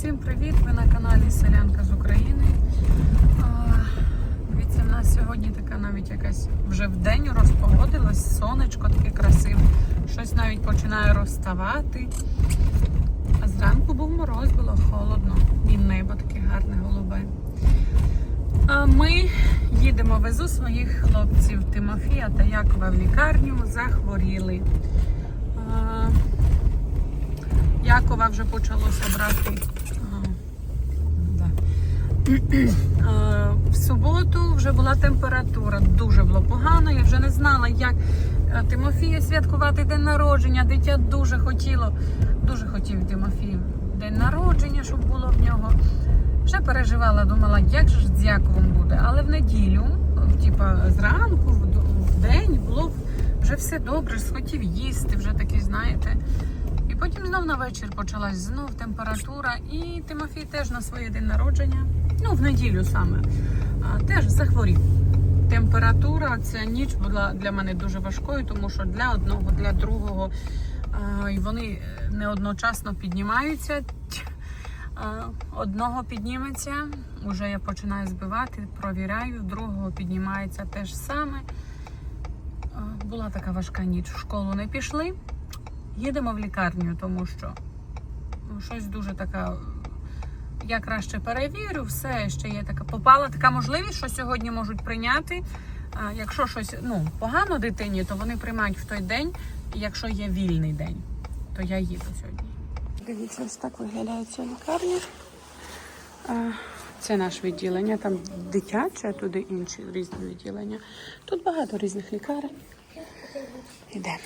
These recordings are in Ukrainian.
Всім привіт! Ви на каналі Селянка з України. Дивіться, в нас сьогодні така навіть якась вже в день розпогодилась, сонечко таке красиве. Щось навіть починає розставати. А зранку був мороз, було холодно. І небо таке гарне голубе. А ми їдемо, везу своїх хлопців Тимофія та Якова в лікарню, захворіли. Вже почалося брати. В суботу вже була температура, дуже було погано. Я вже не знала, як е, Тимофію святкувати день народження. Дитя дуже хотіло, дуже хотів Тимофій день народження, щоб було в нього. Вже переживала, думала, як же ж з буде. Але в неділю, типа зранку, в день було вже все добре, схотів їсти, вже такий, знаєте. Потім знов на вечір почалась знов температура, і Тимофій теж на своє день народження, ну в неділю саме, теж захворів. Температура ця ніч була для мене дуже важкою, тому що для одного, для другого і вони е, не одночасно піднімаються. Одного підніметься, вже я починаю збивати, провіряю, другого піднімається теж саме. Була така важка ніч. В школу не пішли. Їдемо в лікарню, тому що ну, щось дуже така. Я краще перевірю, все ще є така. Попала така можливість, що сьогодні можуть прийняти. Якщо щось ну, погано дитині, то вони приймають в той день. Якщо є вільний день, то я їду сьогодні. Дивіться, ось так виглядає ця лікарня. Це наше відділення, там дитяче, а туди інші різні відділення. Тут багато різних лікарень. Йдемо.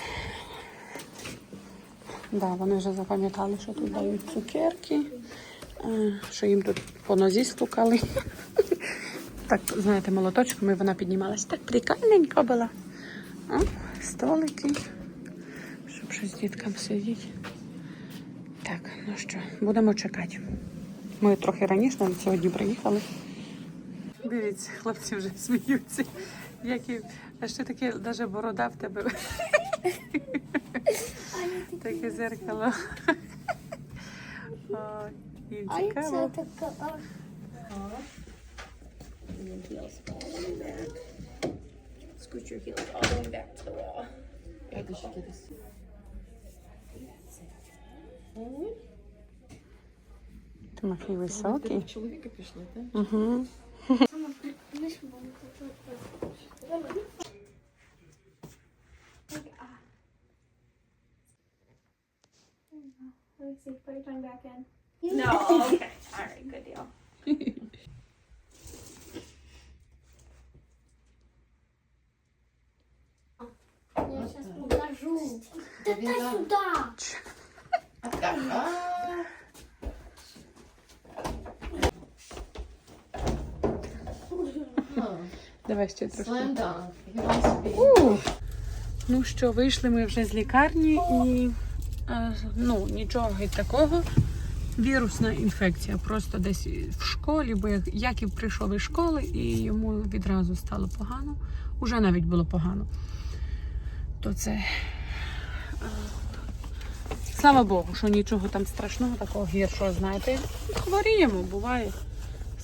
Да, вони вже запам'ятали, що тут дають цукерки, е, що їм тут по нозі стукали. Так, знаєте, молоточками вона піднімалась. Так прикольненько була. О, столики, щоб щось діткам сидіти. Так, ну що, будемо чекати. Ми трохи раніше навіть сьогодні приїхали. Дивіться, хлопці вже сміються. Які... А ще таке навіть борода в тебе. Таке зеркало. А це така. Scoot your heels all the way back to the wall. Як ти ще кидись? Тимофій високий. Чоловіка пішли, так? Угу. Let me see. Put your tongue back in. No, okay. All right, good deal. Я сейчас покажу. Да дай сюда. Давай ще трошки. Slam dunk. He wants to be. У! Ну що, вийшли ми вже з лікарні і е, Ну, нічого такого. Вірусна інфекція просто десь в школі, бо як Яків прийшов із школи і йому відразу стало погано. Уже навіть було погано. То це. е, Слава Богу, що нічого там страшного, такого гіршого, знаєте. Хворіємо, буває.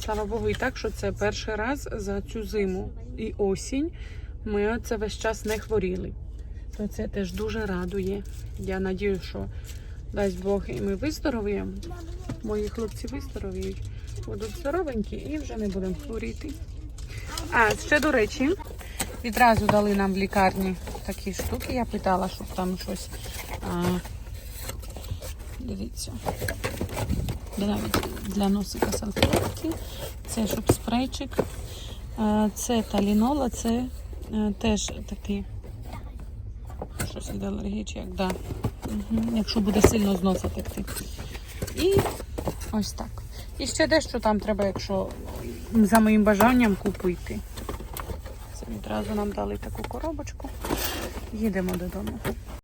Слава Богу, і так, що це перший раз за цю зиму і осінь ми це весь час не хворіли. То це теж дуже радує. Я надію, що дасть Бог і ми виздоровіємо. Мої хлопці виздоровіють, будуть здоровенькі і вже не будемо хворіти. А, ще до речі, відразу дали нам в лікарні такі штуки. Я питала, щоб там щось. А, дивіться. Навіть для носика салфетки. Це щоб спрейчик. Це талінола, це е, теж такі. Щось від алергії, чи як, да. Угу. Якщо буде сильно з носа текти. І ось так. І ще дещо там треба, якщо за моїм бажанням купити. Це відразу нам дали таку коробочку. Їдемо додому.